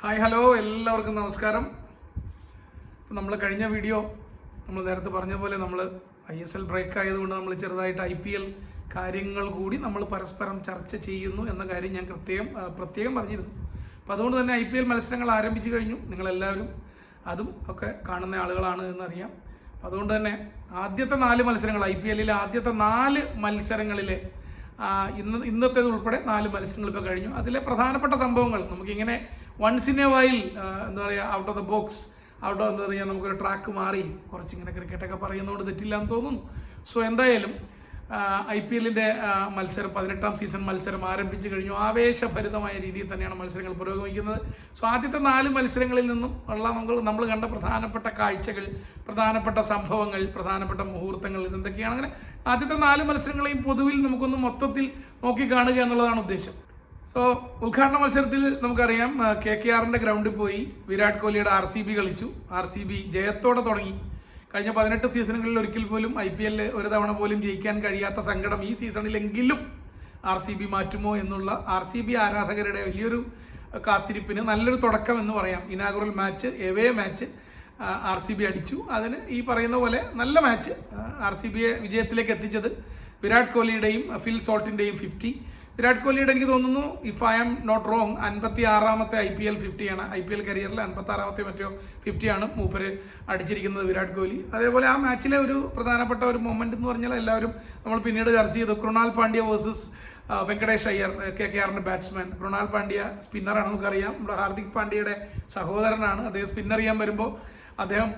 Hi hello എല്ലാവർക്കും നമസ്കാരം. നമ്മൾ കഴിഞ്ഞ വീഡിയോ നമ്മൾ നേരത്തെ പറഞ്ഞ പോലെ നമ്മൾ ഐ എസ് എൽ ബ്രേക്ക് ആയതുകൊണ്ട് നമ്മൾ ചെറുതായിട്ട് ഐ പി എൽ കാര്യങ്ങൾ കൂടി നമ്മൾ പരസ്പരം ചർച്ച ചെയ്യുന്നു എന്ന കാര്യം ഞാൻ കൃത്യം പ്രത്യേകം പറഞ്ഞിരുന്നു. അപ്പം അതുകൊണ്ട് തന്നെ ഐ പി എൽ മത്സരങ്ങൾ ആരംഭിച്ചു കഴിഞ്ഞു. നിങ്ങളെല്ലാവരും അതും ഒക്കെ കാണുന്ന ആളുകളാണ് എന്നറിയാം. അതുകൊണ്ട് തന്നെ ആദ്യത്തെ നാല് മത്സരങ്ങൾ ഐ പി എല്ലിലെ ആദ്യത്തെ നാല് മത്സരങ്ങളിലെ ഇന്ന് ഇന്നത്തേത് ഉൾപ്പെടെ നാല് മത്സരങ്ങൾ ഇപ്പോൾ കഴിഞ്ഞു. അതിലെ പ്രധാനപ്പെട്ട സംഭവങ്ങൾ നമുക്കിങ്ങനെ വൺസ് ഇൻ എ വൈൽ എന്താ പറയുക out of the box out of എന്താ പറയുക നമുക്കൊരു ട്രാക്ക് മാറി കുറച്ചിങ്ങനെ ക്രിക്കറ്റൊക്കെ പറയുന്നതുകൊണ്ട് തെറ്റില്ല എന്ന് തോന്നുന്നു. സോ എന്തായാലും ഐ പി എല്ലിന്റെ മത്സരം പതിനെട്ടാം സീസൺ മത്സരം ആരംഭിച്ചു കഴിഞ്ഞു. ആവേശഭരിതമായ രീതിയിൽ തന്നെയാണ് മത്സരങ്ങൾ പുരോഗമിക്കുന്നത്. സോ ആദ്യത്തെ നാല് മത്സരങ്ങളിൽ നിന്നും ഉള്ള നമ്മൾ നമ്മൾ കണ്ട പ്രധാനപ്പെട്ട കാഴ്ചകൾ പ്രധാനപ്പെട്ട സംഭവങ്ങൾ പ്രധാനപ്പെട്ട മുഹൂർത്തങ്ങൾ ഇതെന്തൊക്കെയാണ്? അങ്ങനെ ആദ്യത്തെ നാല് മത്സരങ്ങളെയും പൊതുവിൽ നമുക്കൊന്ന് മൊത്തത്തിൽ നോക്കി കാണുക എന്നുള്ളതാണ് ഉദ്ദേശം. സോ ഉദ്ഘാടന മത്സരത്തിൽ നമുക്കറിയാം കെ കെ ആറിന്റെ ഗ്രൗണ്ടിൽ പോയി വിരാട് കോഹ്ലിയുടെ ആർ സി ബി കളിച്ചു. ആർ സി ബി ജയത്തോടെ തുടങ്ങി. കഴിഞ്ഞ പതിനെട്ട് സീസണുകളിൽ ഒരിക്കൽ പോലും ഐ പി എല്ലിൽ ഒരു തവണ പോലും ജയിക്കാൻ കഴിയാത്ത സങ്കടം ഈ സീസണിലെങ്കിലും ആർ സി ബി മാറ്റുമോ എന്നുള്ള ആർ സി ബി ആരാധകരുടെ വലിയൊരു കാത്തിരിപ്പിന് നല്ലൊരു തുടക്കം എന്ന് പറയാം. Inaugural match away match R C B അടിച്ചു. അതിന് ഈ പറയുന്ന പോലെ നല്ല മാച്ച് ആർ സി ബിയെ വിജയത്തിലേക്ക് എത്തിച്ചത് വിരാട് കോഹ്ലിയുടെയും ഫിൽ സോൾട്ടിന്റെയും ഫിഫ്റ്റി. വിരാട് കോഹ്ലിയുടെ എനിക്ക് തോന്നുന്നു if I am not wrong അൻപത്തി ആറാമത്തെ ഐ പി എൽ ഫിഫ്റ്റിയാണ് ഐ പി എൽ കരിയറിൽ അൻപത്തി ആറാമത്തെ മറ്റോ ഫിഫ്റ്റിയാണ് മൂപ്പര് അടിച്ചിരിക്കുന്നത് വിരാട് കോഹ്ലി. അതേപോലെ ആ മാച്ചിലെ ഒരു പ്രധാനപ്പെട്ട ഒരു മൊമെന്റ് എന്ന് പറഞ്ഞാൽ എല്ലാവരും നമ്മൾ പിന്നീട് ചർച്ച ചെയ്തു. Krunal Pandya versus Venkatesh Iyer K K ആറിന്റെ ബാറ്റ്സ്മാൻ കൃണാൽ പാണ്ഡ്യ സ്പിന്നറാണ് നമുക്കറിയാം. നമ്മുടെ ഹാർദിക് പാണ്ഡ്യയുടെ സഹോദരനാണ്. അദ്ദേഹം സ്പിന്നർ ചെയ്യാൻ വരുമ്പോൾ അദ്ദേഹം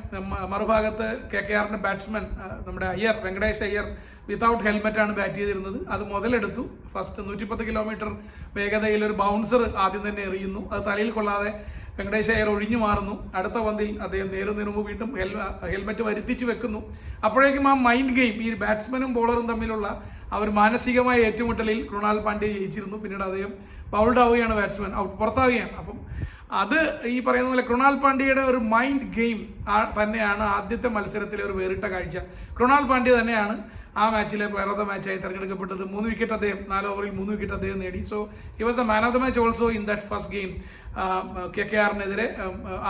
മറുഭാഗത്ത് കെ കെ ആറിന്റെ ബാറ്റ്സ്മാൻ നമ്മുടെ അയ്യർ വെങ്കടേഷ് അയ്യർ വിതൗട്ട് ഹെൽമെറ്റ് ആണ് ബാറ്റ് ചെയ്തിരുന്നത്. അത് മുതലെടുത്തു. ഫസ്റ്റ് നൂറ്റിപ്പത്ത് കിലോമീറ്റർ വേഗതയിൽ ഒരു ബൗൺസർ ആദ്യം തന്നെ എറിയുന്നു. അത് തലയിൽ കൊള്ളാതെ വെങ്കടേഷ് അയ്യർ ഒഴിഞ്ഞു മാറുന്നു. അടുത്ത പന്തിൽ അദ്ദേഹം നേരുന്നതിന് മുമ്പ് വീണ്ടും ഹെൽ- ഹെൽമെറ്റ് വരുത്തിച്ചു വെക്കുന്നു. അപ്പോഴേക്കും ആ മൈൻഡ് ഗെയിം ഈ ബാറ്റ്സ്മാനും ബോളറും തമ്മിലുള്ള ആ ഒരു മാനസികമായ ഏറ്റുമുട്ടലിൽ കൃണാൽ പാണ്ഡ്യ ജയിച്ചിരുന്നു. പിന്നീട് അദ്ദേഹം ബൗൾഡ് ആവുകയാണ് ബാറ്റ്സ്മാൻ ഔട്ട് പുറത്താവുകയാണ്. അപ്പം അത് ഈ പറയുന്ന പോലെ കൃണാൽ പാണ്ഡ്യയുടെ ഒരു മൈൻഡ് ഗെയിം തന്നെയാണ് ആദ്യത്തെ മത്സരത്തിലെ ഒരു വേറിട്ട കാഴ്ച. കൃണാൽ പാണ്ഡ്യ തന്നെയാണ് ആ മാച്ചിലെ പ്ലെയർ ഓഫ് ദ മാച്ചായി തിരഞ്ഞെടുക്കപ്പെട്ടത്. മൂന്ന് വിക്കറ്റ് അദ്ദേഹം നാല് ഓവറിൽ മൂന്ന് വിക്കറ്റ് അദ്ദേഹം നേടി. So he was the man of the match also in that first game K K ആറിനെതിരെ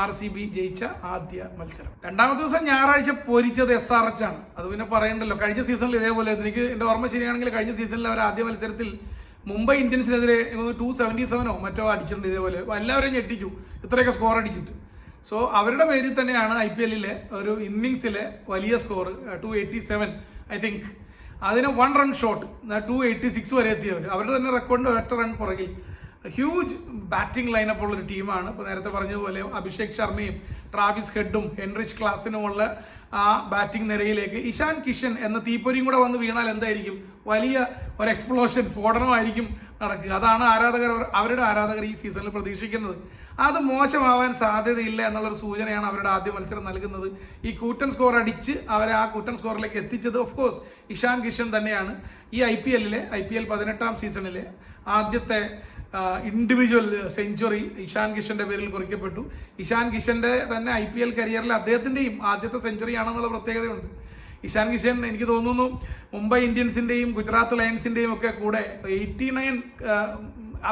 R C B ജയിച്ച ആദ്യ മത്സരം. രണ്ടാമത്തെ ദിവസം ഞായറാഴ്ച പൊരിച്ചത് എസ് ആർ എച്ച് ആണ്. അത് പിന്നെ പറയണ്ടല്ലോ. കഴിഞ്ഞ സീസണിൽ ഇതേപോലെ എനിക്ക് എന്റെ ഓർമ്മ ശരിയാണെങ്കിൽ കഴിഞ്ഞ സീസണിൽ അവർ ആദ്യ മത്സരത്തിൽ മുംബൈ ഇന്ത്യൻസിനെതിരെ ടു സെവന്റി സെവനോ മറ്റോ അടിച്ചിട്ടുണ്ട് ഇതേപോലെ. എല്ലാവരെയും ഞെട്ടിച്ചു. ഇത്രയൊക്കെ സ്കോർ അടിച്ചിട്ട്. സോ അവരുടെ പേരിൽ തന്നെയാണ് ഐ പി എല്ലിലെ ഒരു ഇന്നിങ്സിലെ വലിയ score two eighty seven I think അതിന് one run short two eighty six വരെ എത്തിയവർ അവരുടെ തന്നെ റെക്കോർഡിന്റെ ഒറ്റ റൺ പുറകിൽ. ഹ്യൂജ് ബാറ്റിംഗ് ലൈനപ്പ് ഉള്ള ഒരു ടീമാണ്. ഇപ്പോൾ നേരത്തെ പറഞ്ഞതുപോലെ അഭിഷേക് ശർമ്മയും ട്രാവിസ് ഹെഡും ഹെൻറിച്ച് ക്ലാസിനുമുള്ള ആ ബാറ്റിംഗ് നിരയിലേക്ക് ഇഷാൻ കിഷൻ എന്ന തീപ്പൊരിയും കൂടെ വന്ന് വീണാൽ എന്തായിരിക്കും? വലിയ ഒരു എക്സ്പ്ലോഷൻ സ്ഫോടനമായിരിക്കും നടക്കുക. അതാണ് ആരാധകർ അവരുടെ ആരാധകർ ഈ സീസണിൽ പ്രതീക്ഷിക്കുന്നത്. അത് മോശമാവാൻ സാധ്യതയില്ല എന്നുള്ളൊരു സൂചനയാണ് അവരുടെ ആദ്യ മത്സരം നൽകുന്നത്. ഈ കൂറ്റൻ സ്കോർ അടിച്ച് അവരെ ആ കൂറ്റൻ സ്കോറിലേക്ക് എത്തിച്ചത് ഓഫ് കോഴ്സ് ഇഷാൻ കിഷൻ തന്നെയാണ്. ഈ ഐ പി എല്ലിലെ ഐ പി എൽ പതിനെട്ടാം സീസണിലെ ആദ്യത്തെ ഇൻഡിവിജ്വൽ സെഞ്ചുറി ഇഷാൻ കിഷന്റെ പേരിൽ കുറിക്കപ്പെട്ടു. ഇഷാൻ കിഷന്റെ തന്നെ ഐ പി എൽ കരിയറിൽ അദ്ദേഹത്തിന്റെയും ആദ്യത്തെ സെഞ്ചുറി ആണെന്നുള്ള പ്രത്യേകതയുണ്ട്. ഇഷാൻ കിഷൻ എനിക്ക് തോന്നുന്നു മുംബൈ ഇന്ത്യൻസിന്റെയും ഗുജറാത്ത് ലയൺസിന്റെയും ഒക്കെ കൂടെ എയ്റ്റി നയൻ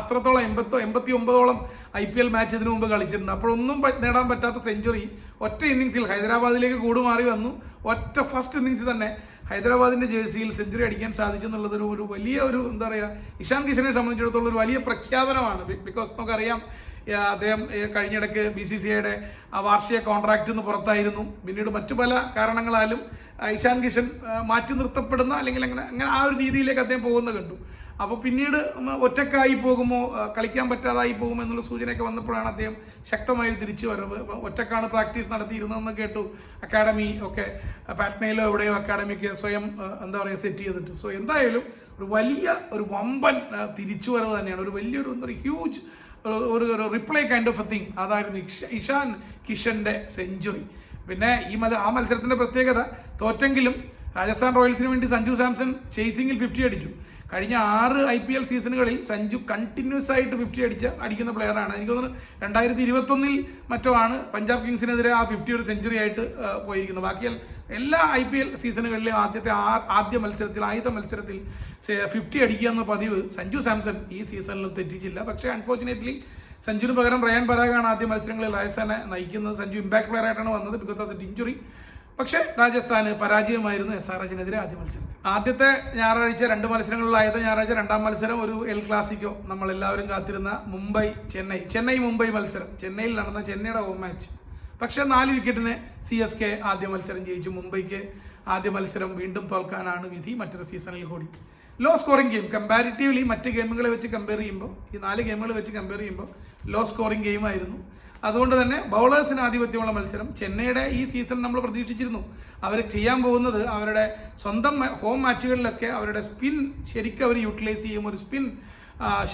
അത്രത്തോളം എൺപത്തോ എൺപത്തി ഒമ്പതോളം ഐ പി എൽ മാച്ച് ഇതിനു മുമ്പ് കളിച്ചിട്ടുണ്ട്. അപ്പോഴൊന്നും നേടാൻ പറ്റാത്ത സെഞ്ചുറി ഒറ്റ ഇന്നിങ്സിൽ ഹൈദരാബാദിലേക്ക് കൂടുമാറി വന്നു. ഒറ്റ ഫസ്റ്റ് ഇന്നിങ്സ് തന്നെ ഹൈദരാബാദിന്റെ ജേഴ്സിയിൽ സെഞ്ചുറി അടിക്കാൻ സാധിച്ചു എന്നുള്ളത് ഒരു വലിയ ഒരു എന്താ പറയുക ഇഷാൻ കിഷനെ സംബന്ധിച്ചിടത്തോളം ഒരു വലിയ പ്രഖ്യാപനമാണ്. ബിക്കോസ് നമുക്കറിയാം അദ്ദേഹം കഴിഞ്ഞിടയ്ക്ക് ബി സി സി ഐയുടെ വാർഷിക കോൺട്രാക്റ്റിൽ നിന്ന് പുറത്തായിരുന്നു. പിന്നീട് മറ്റു പല കാരണങ്ങളാലും ഇഷാൻ കിഷൻ മാറ്റി നിർത്തപ്പെടുന്ന അല്ലെങ്കിൽ അങ്ങനെ അങ്ങനെ ആ ഒരു രീതിയിലേക്ക് അദ്ദേഹം പോകുന്ന കണ്ടു. അപ്പോൾ പിന്നീട് ഒറ്റക്കായി പോകുമോ? കളിക്കാൻ പറ്റാതായി പോകുമോ എന്നുള്ള സൂചനയൊക്കെ വന്നപ്പോഴാണ് അദ്ദേഹം ശക്തമായി തിരിച്ചു വരവ്. ഒറ്റക്കാണ് പ്രാക്ടീസ് നടത്തിയിരുന്നതെന്ന് കേട്ടു. അക്കാഡമി ഒക്കെ പാറ്റ്നയിലോ എവിടെയോ അക്കാഡമിക്ക് സ്വയം എന്താ പറയുക സെറ്റ് ചെയ്തിട്ട്. സോ എന്തായാലും ഒരു വലിയ ഒരു വമ്പൻ തിരിച്ചു തിരിച്ചുവരവ് തന്നെയാണ്. ഒരു വലിയൊരു എന്താ പറയുക ഹ്യൂജ് ഒരു ഒരു reply kind of a thing അതായിരുന്നു ഇഷാൻ കിഷന്റെ സെഞ്ചുറി പിന്നെ ഈ മല ആ മത്സരത്തിന്റെ പ്രത്യേകത തോറ്റെങ്കിലും രാജസ്ഥാൻ റോയൽസിന് വേണ്ടി സഞ്ജു സാംസൺ ചേസിങ്ങിൽ ഫിഫ്റ്റി അടിച്ചു. കഴിഞ്ഞ ആറ് ഐ പി എൽ സീസണുകളിൽ സഞ്ജു കണ്ടിന്യൂസ് ആയിട്ട് ഫിഫ്റ്റി അടിച്ച അടിക്കുന്ന പ്ലെയറാണ് എനിക്ക് തോന്നുന്നു രണ്ടായിരത്തി ഇരുപത്തൊന്നിൽ മറ്റോ ആണ് പഞ്ചാബ് കിങ്സിനെതിരെ ആ ഫിഫ്റ്റി ഒരു സെഞ്ചുറി ആയിട്ട് പോയിരിക്കുന്നത് ബാക്കി എല്ലാ ഐ പി എൽ സീസണുകളിലെയും ആദ്യത്തെ ആ- ആദ്യ മത്സരത്തിൽ ആദ്യത്തെ മത്സരത്തിൽ ഫിഫ്റ്റി അടിക്കുക എന്ന പതിവ് സഞ്ജു സാംസൺ ഈ സീസണിലും തെറ്റിച്ചില്ല. പക്ഷേ അൺഫോർച്ചുനേറ്റ്ലി സഞ്ജുവിന് പകരം റയാൻ പരാഗാണ് ആദ്യ മത്സരങ്ങളിൽ രാജസ്ഥാനെ നയിക്കുന്നത്. സഞ്ജു ഇമ്പാക്ട് പ്ലെയർ ആയിട്ടാണ് വന്നത് ബിക്കോസ് ഓഫ് ദ ഇഞ്ചുറി പക്ഷേ രാജസ്ഥാന് പരാജയമായിരുന്നു എസ് ആർ എച്ചിനെതിരെ ആദ്യ മത്സരം. ആദ്യത്തെ ഞായറാഴ്ച രണ്ട് മത്സരങ്ങളിലായത് ഞായറാഴ്ച രണ്ടാം മത്സരം ഒരു എൽ ക്ലാസിക്കോ നമ്മൾ എല്ലാവരും കാത്തിരുന്ന മുംബൈ ചെന്നൈ. ചെന്നൈ മുംബൈ മത്സരം. ചെന്നൈയിൽ നടന്ന ചെന്നൈയുടെ ഹോം മാച്ച് പക്ഷേ നാല് വിക്കറ്റിന് സി എസ് കെ ആദ്യ മത്സരം ജയിച്ചു. മുംബൈക്ക് ആദ്യ മത്സരം വീണ്ടും തോൽക്കാനാണ് വിധി. മറ്റൊരു സീസണിൽ കൂടി. ലോ സ്കോറിംഗ് ഗെയിം കമ്പാരിറ്റീവ്ലി മറ്റ് ഗെയിമുകളെ വെച്ച് കമ്പയർ ചെയ്യുമ്പോൾ ഈ നാല് ഗെയിമുകൾ വെച്ച് കമ്പയർ ചെയ്യുമ്പോൾ ലോ സ്കോറിംഗ് ഗെയിമായിരുന്നു അതുകൊണ്ട് തന്നെ ബൗളേഴ്സിന് ആധിപത്യമുള്ള മത്സരം. ചെന്നൈയുടെ ഈ സീസൺ നമ്മൾ പ്രതീക്ഷിച്ചിരുന്നു. അവർ ചെയ്യാൻ പോകുന്നത് അവരുടെ സ്വന്തം ഹോം മാച്ചുകളിലൊക്കെ അവരുടെ സ്പിൻ ശരിക്കും അവർ യൂട്ടിലൈസ് ചെയ്യും. ഒരു സ്പിൻ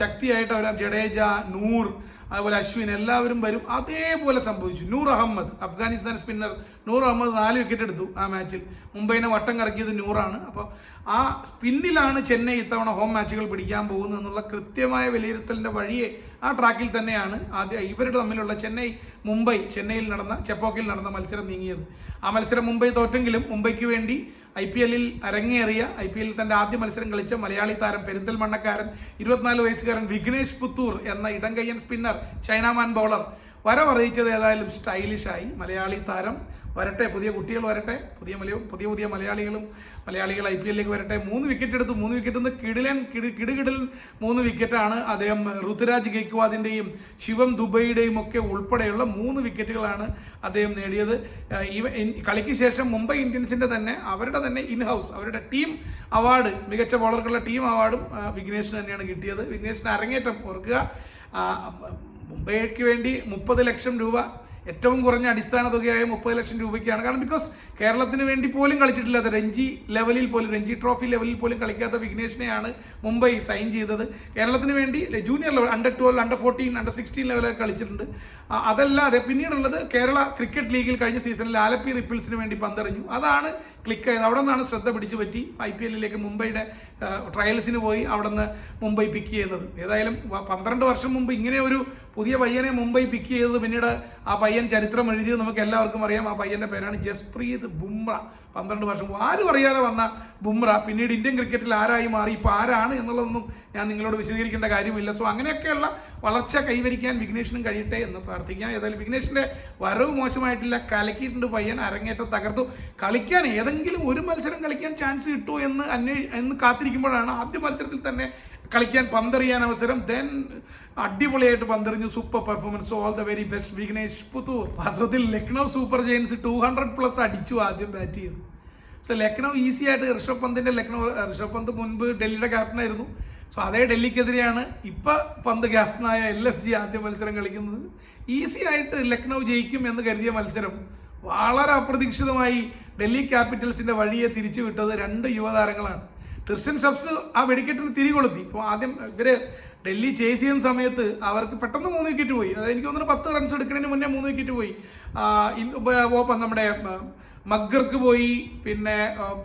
ശക്തിയായിട്ട് അവർ ജഡേജ നൂർ അതുപോലെ അശ്വിൻ എല്ലാവരും വരും. അതേപോലെ സംഭവിച്ചു. നൂർ അഹമ്മദ് അഫ്ഗാനിസ്ഥാൻ സ്പിന്നർ നൂർ അഹമ്മദ് നാല് വിക്കറ്റ് എടുത്തു ആ മാച്ചിൽ മുംബൈനെ വട്ടം കറക്കിയത് നൂറാണ്. അപ്പോൾ ആ സ്പിന്നിലാണ് ചെന്നൈ ഇത്തവണ ഹോം മാച്ചുകൾ പിടിക്കാൻ പോകുന്നത് എന്നുള്ള കൃത്യമായ വിലയിരുത്തലിന്റെ വഴിയെ ആ ട്രാക്കിൽ തന്നെയാണ് ആദ്യം ഇവരുടെ തമ്മിലുള്ള ചെന്നൈ മുംബൈ ചെന്നൈയിൽ നടന്ന ചെപ്പോക്കിൽ നടന്ന മത്സരം നീങ്ങിയത്. ആ മത്സരം മുംബൈ തോറ്റെങ്കിലും മുംബൈക്ക് വേണ്ടി ഐ പി എല്ലിൽ അരങ്ങേറിയ ഐ പി എല്ലിൽ തന്റെ ആദ്യ മത്സരം കളിച്ച മലയാളി താരം പെരിന്തൽമണ്ണക്കാരൻ ഇരുപത്തിനാല് വയസ്സുകാരൻ വിഘ്നേഷ് പുത്തൂർ എന്ന ഇടംകയ്യൻ സ്പിന്നർ ചൈനാമാൻ ബൗളർ വരവറിയിച്ചത് ഏതായാലും സ്റ്റൈലിഷായി മലയാളി താരം വരട്ടെ പുതിയ കുട്ടികൾ വരട്ടെ പുതിയ മലയ പുതിയ പുതിയ മലയാളികളും മലയാളികൾ ഐ പി എല്ലിലേക്ക് വരട്ടെ. മൂന്ന് വിക്കറ്റ് എടുത്തു. മൂന്ന് വിക്കറ്റ് നിന്ന് കിടിലൻ കിടി കിടുകിടലൻ മൂന്ന് വിക്കറ്റാണ് അദ്ദേഹം ഋതുരാജ് ഗെയ്ക്വാദിന്റെയും ശിവം ദുബൈയുടെയും ഒക്കെ ഉൾപ്പെടെയുള്ള മൂന്ന് വിക്കറ്റുകളാണ് അദ്ദേഹം നേടിയത്. ഈ കളിക്ക് ശേഷം മുംബൈ ഇന്ത്യൻസിന്റെ തന്നെ അവരുടെ തന്നെ ഇൻ ഹൗസ് അവരുടെ ടീം അവാർഡ് മികച്ച ബോളർക്കുള്ള ടീം അവാർഡും വിഘ്നേഷിന് തന്നെയാണ് കിട്ടിയത്. വിഘ്നേഷിന് അരങ്ങേറ്റം ഓർക്കുക. മുംബൈക്ക് വേണ്ടി മുപ്പത് ലക്ഷം രൂപ ഏറ്റവും കുറഞ്ഞ അടിസ്ഥാന തുകയായ മുപ്പത് ലക്ഷം രൂപയ്ക്കാണ്. കാരണം ബിക്കോസ് കേരളത്തിന് വേണ്ടി പോലും കളിച്ചിട്ടില്ലാത്ത രഞ്ജി ലെവലിൽ പോലും രഞ്ജി ട്രോഫി ലെവലിൽ പോലും കളിക്കാത്ത വിഘ്നേഷിനെയാണ് മുംബൈ സൈൻ ചെയ്തത്. കേരളത്തിന് വേണ്ടി junior level under twelve under fourteen under sixteen ലെവലൊക്കെ കളിച്ചിട്ടുണ്ട്. അതല്ലാതെ പിന്നീടുള്ളത് കേരള ക്രിക്കറ്റ് ലീഗിൽ കഴിഞ്ഞ സീസണിൽ ആലപ്പി റിപ്പിൾസിന് വേണ്ടി പന്തെറിഞ്ഞു. അതാണ് ക്ലിക്ക് ആയത്. അവിടെ നിന്നാണ് ശ്രദ്ധ പിടിച്ചു പറ്റി ഐ പി എല്ലിലേക്ക് മുംബൈയുടെ ട്രയൽസിന് പോയി അവിടെ നിന്ന് മുംബൈ പിക്ക് ചെയ്യുന്നത് ഏതായാലും പന്ത്രണ്ട് വർഷം മുമ്പ് ഇങ്ങനെ ഒരു പുതിയ പയ്യനെ മുംബൈ പിക്ക് ചെയ്തത് പിന്നീട് ആ പയ്യൻ ചരിത്രം എഴുതിയത് നമുക്ക് എല്ലാവർക്കും അറിയാം. ആ പയ്യന്റെ പേരാണ് ജസ്പ്രീത് ബുംറ. പന്ത്രണ്ട് വർഷം ആരും അറിയാതെ വന്ന ബുംറ. പിന്നീട് ഇന്ത്യൻ ക്രിക്കറ്റിൽ ആരായി മാറി? ഇപ്പോൾ ആരാണ് എന്നുള്ളതൊന്നും ഞാൻ നിങ്ങളോട് വിശദീകരിക്കേണ്ട കാര്യമില്ല. സോ അങ്ങനെയൊക്കെയുള്ള വളർച്ച കൈവരിക്കാൻ വിഘ്നേഷിനും കഴിയട്ടെ എന്ന് പ്രാർത്ഥിക്കാം. ഏതായാലും വിഘ്നേഷിന്റെ വരവ് മോശമായിട്ടില്ല. കലക്കിയിട്ടുണ്ട് പയ്യൻ. അരങ്ങേറ്റം തകർത്തു. കളിക്കാൻ ഏതെങ്കിലും ഒരു മത്സരം കളിക്കാൻ ചാൻസ് കിട്ടുമോ എന്ന് അന്വേ എന്ന് കാത്തിരിക്കുമ്പോഴാണ് ആദ്യ മത്സരത്തിൽ തന്നെ കളിക്കാൻ പന്തെറിയാൻ അവസരം. ദെൻ അടിപൊളിയായിട്ട് പന്തെറിഞ്ഞു. Super performance all the very best Vignesh Puthur. വാസ്തവത്തിൽ Lucknow Super Giants two hundred plus അടിച്ചു ആദ്യം ബാറ്റ് ചെയ്തു. പക്ഷെ ലക്നൗ ഈസി ആയിട്ട് ഋഷഭ് പന്തിന്റെ ലക്നൗ ഋഷഭ് പന്ത് മുൻപ് ഡൽഹിയുടെ ക്യാപ്റ്റനായിരുന്നു സോ അതേ ഡൽഹിക്കെതിരെയാണ് ഇപ്പൊ പന്ത് ക്യാപ്റ്റനായ എൽ എസ് ജി ആദ്യ മത്സരം കളിക്കുന്നത്. ഈസി ആയിട്ട് ലക്നൗ ജയിക്കും എന്ന് കരുതിയ മത്സരം വളരെ അപ്രതീക്ഷിതമായി ഡൽഹി ക്യാപിറ്റൽസിന്റെ വഴിയെ തിരിച്ചു വിട്ടത് രണ്ട് യുവതാരങ്ങളാണ്. ക്രിസ്ത്യൻ ഷബ്സ് ആ വെടിക്കെട്ടിന് തിരികൊളുത്തി. ഇപ്പോൾ ആദ്യം ഇവർ ഡൽഹി ചേസ് ചെയ്യുന്ന സമയത്ത് അവർക്ക് പെട്ടെന്ന് മൂന്ന് വിക്കറ്റ് പോയി. അതായത് എനിക്ക് തോന്നുന്നു പത്ത് റൺസ് എടുക്കുന്നതിന് മുന്നേ മൂന്ന് വിക്കറ്റ് പോയി. ഓപ്പം നമ്മുടെ മഗ്ഗർക്ക് പോയി പിന്നെ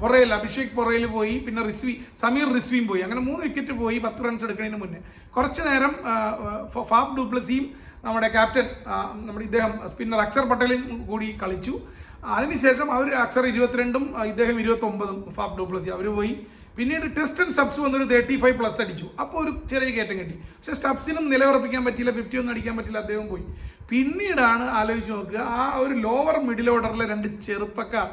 പുറയിൽ അഭിഷേക് പുറയിൽ പോയി പിന്നെ റിസ്വി സമീർ റിസ്വിയും പോയി. അങ്ങനെ മൂന്ന് വിക്കറ്റ് പോയി പത്ത് റൺസ് എടുക്കുന്നതിന് മുന്നേ. കുറച്ച് നേരം ഫാഫ് ഡൂപ്ലസിയും നമ്മുടെ ക്യാപ്റ്റൻ നമ്മുടെ ഇദ്ദേഹം സ്പിന്നർ അക്സർ പട്ടേലും കൂടി കളിച്ചു. അതിനുശേഷം അവർ അക്സർ ഇരുപത്തിരണ്ടും ഇദ്ദേഹം ഇരുപത്തി ഒമ്പതും ഫാഫ് ഡൂപ്ലസി അവർ പോയി. പിന്നീട് ടെസ്റ്റ് ആൻഡ് സബ്സ് വന്നൊരു തേർട്ടി ഫൈവ് പ്ലസ് അടിച്ചു. അപ്പോൾ ഒരു ചെറിയ കയറ്റം കിട്ടി. പക്ഷെ സ്റ്റബ്സിനും നിലയുറപ്പിക്കാൻ പറ്റിയില്ല ഫിഫ്റ്റി ഒന്നും അടിക്കാൻ പറ്റില്ല അദ്ദേഹം പോയി. പിന്നീടാണ് ആലോചിച്ച് നോക്കുക ആ ഒരു ലോവർ മിഡിൽ ഓർഡറിലെ രണ്ട് ചെറുപ്പക്കാർ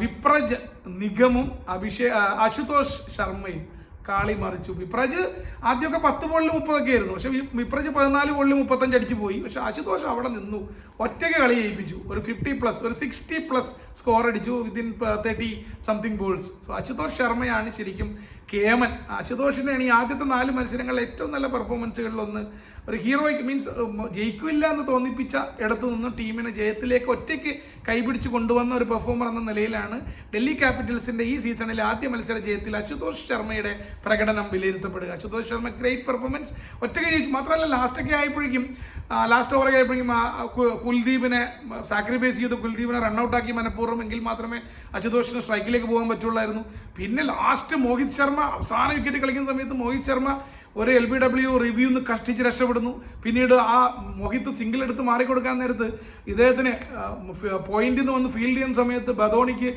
വിപ്രജ് നിഗമും അഭിഷേ അശുതോഷ് ശർമ്മയും കാളി മറിച്ചു വിപ്രജ് ആദ്യമൊക്കെ പത്ത് ബോളിൽ മുപ്പതൊക്കെ ആയിരുന്നു. പക്ഷെ വിപ്രജ് പതിനാല് ബോളിൽ മുപ്പത്തഞ്ച് അടിച്ചു പോയി. പക്ഷെ ആശുതോഷം അവിടെ നിന്നു. ഒറ്റയ്ക്ക് കളി ജയിപ്പിച്ചു. ഒരു ഫിഫ്റ്റി പ്ലസ് ഒരു സിക്സ്റ്റി പ്ലസ് സ്കോർ അടിച്ചു. Within thirty something balls so Ashutosh ശർമ്മയാണ് ശരിക്കും കേമൻ ആശുതോഷിനാണ് ഈ ആദ്യത്തെ നാല് മത്സരങ്ങളിൽ ഏറ്റവും നല്ല പെർഫോമൻസുകളിലൊന്ന് ഒരു ഹീറോയ്ക്ക് മീൻസ് ജയിക്കില്ല എന്ന് തോന്നിപ്പിച്ച ഇടത്തു നിന്ന് ടീമിനെ ജയത്തിലേക്ക് ഒറ്റയ്ക്ക് കൈപിടിച്ച് കൊണ്ടുവന്ന ഒരു പെർഫോമർ എന്ന നിലയിലാണ് ഡൽഹി ക്യാപിറ്റൽസിന്റെ ഈ സീസണിൽ ആദ്യ മത്സര ജയത്തിൽ അശുതോഷ് ശർമ്മയുടെ പ്രകടനം വിലയിരുത്തപ്പെടുക. അശുതോഷ് ശർമ്മ ഗ്രേറ്റ് പെർഫോമൻസ് ഒറ്റയ്ക്ക് ജയിച്ചു. മാത്രമല്ല ലാസ്റ്റൊക്കെ ആയപ്പോഴേക്കും ലാസ്റ്റ് ഓവറൊക്കെ ആയപ്പോഴേക്കും കുൽദീപിനെ സാക്രിഫൈസ് ചെയ്ത് കുൽദീപിനെ റണ്ണൌട്ടാക്കി മനഃപൂർവം എങ്കിൽ മാത്രമേ അശുതോഷിന് സ്ട്രൈക്കിലേക്ക് പോകാൻ പറ്റുള്ളായിരുന്നു. പിന്നെ ലാസ്റ്റ് മോഹിത് ശർമ്മ അവസാന വിക്കറ്റ് കളിക്കുന്ന സമയത്ത് മോഹിത് ശർമ്മ ഒരു എൽ ബി ഡബ്ല്യു റിവ്യൂ നിന്ന് കഷ്ടിച്ച് രക്ഷപ്പെടുന്നു. പിന്നീട് ആ മോഹിത്ത് സിംഗിൾ എടുത്ത് മാറിക്കൊടുക്കാൻ നേരത്ത് ഇദ്ദേഹത്തിന് പോയിന്റിൽ നിന്ന് വന്ന് ഫീൽഡ് ചെയ്യുന്ന സമയത്ത് ബദോണിക്ക്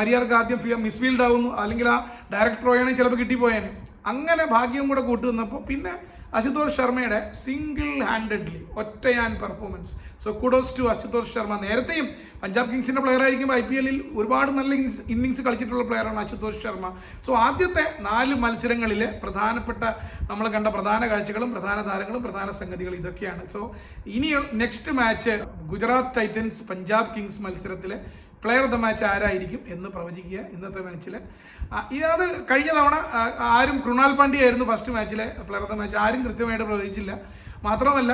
മര്യാദയ്ക്ക് ആദ്യം മിസ്ഫീൽഡ് ആവുന്നു. അല്ലെങ്കിൽ ആ ഡയറക്ട് ത്രോയാണെങ്കിൽ ചിലപ്പോൾ കിട്ടിപ്പോയേനെ. അങ്ങനെ ഭാഗ്യം കൂടെ കൂട്ടുന്നപ്പോൾ പിന്നെ അശുതോഷ് ശർമ്മയുടെ സിംഗിൾ ഹാൻഡഡ്ലി ഒറ്റ ഒറ്റയാൻ performance so kudos to Ashutosh Sharma. നേരത്തെയും പഞ്ചാബ് കിങ്സിന്റെ പ്ലെയർ ആയിരിക്കുമ്പോൾ ഐ പി എല്ലിൽ ഒരുപാട് നല്ല ഇന്നിങ്സ് കളിച്ചിട്ടുള്ള പ്ലെയറാണ് അശുതോഷ് ശർമ്മ. സോ ആദ്യത്തെ നാല് മത്സരങ്ങളിൽ പ്രധാനപ്പെട്ട നമ്മൾ കണ്ട പ്രധാന കാഴ്ചകളും പ്രധാന താരങ്ങളും പ്രധാന സംഗതികളും ഇതൊക്കെയാണ്. സോ ഇനി next match Gujarat Titans Punjab Kings മത്സരത്തിലെ പ്ലെയർ ഓഫ് ദ മാച്ച് ആരായിരിക്കും എന്ന് പ്രവചിക്കുക ഇന്നത്തെ മാച്ചിൽ ഇതത് കഴിഞ്ഞ തവണ ആരും കൃണാൽ പാണ്ഡ്യ ആയിരുന്നു ഫസ്റ്റ് മാച്ചിലെ പ്ലെയർ ഓഫ് ദ മാച്ച് ആരും കൃത്യമായിട്ട് പ്രവചിച്ചില്ല. മാത്രമല്ല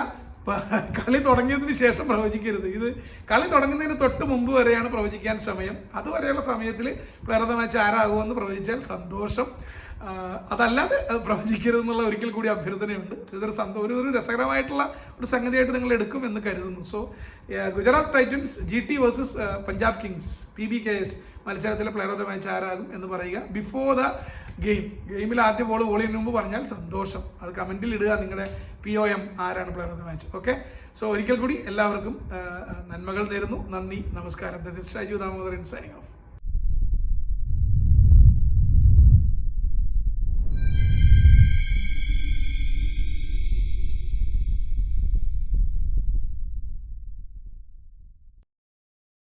കളി തുടങ്ങിയതിന് ശേഷം പ്രവചിക്കരുത്. ഇത് കളി തുടങ്ങുന്നതിന് തൊട്ട് മുമ്പ് വരെയാണ് പ്രവചിക്കാൻ സമയം. അതുവരെയുള്ള സമയത്തിൽ പ്ലെയർ ഓഫ് ദ മാച്ച് ആരാകുമെന്ന് പ്രവചിച്ചാൽ സന്തോഷം. അതല്ലാതെ അത് പ്രവചിക്കരുത് എന്നുള്ള ഒരിക്കൽ കൂടി അഭ്യർത്ഥനയുണ്ട്. ഇതൊരു സന്തോ ഒരു ഒരു രസകരമായിട്ടുള്ള ഒരു സംഗതിയായിട്ട് നിങ്ങൾ എടുക്കും എന്ന് കരുതുന്നു. So Gujarat Titans G T versus Punjab Kings P B K S മത്സരത്തിലെ പ്ലെയർ ഓഫ് ദ മാച്ച് ആരാകും എന്ന് പറയുക. ബിഫോർ ദ ഗെയിം ഗെയിമിൽ ആദ്യ ബോൾ ചെയ്യുന്നതിന് മുമ്പ് പറഞ്ഞാൽ സന്തോഷം. അത് കമന്റിൽ ഇടുക നിങ്ങളുടെ പി ഒ എം ആരാണ് player of the match okay so ഒരിക്കൽ കൂടി എല്ലാവർക്കും നന്മകൾ നേരുന്നു. നന്ദി. നമസ്കാരം. This is Shaju Damodaran signing off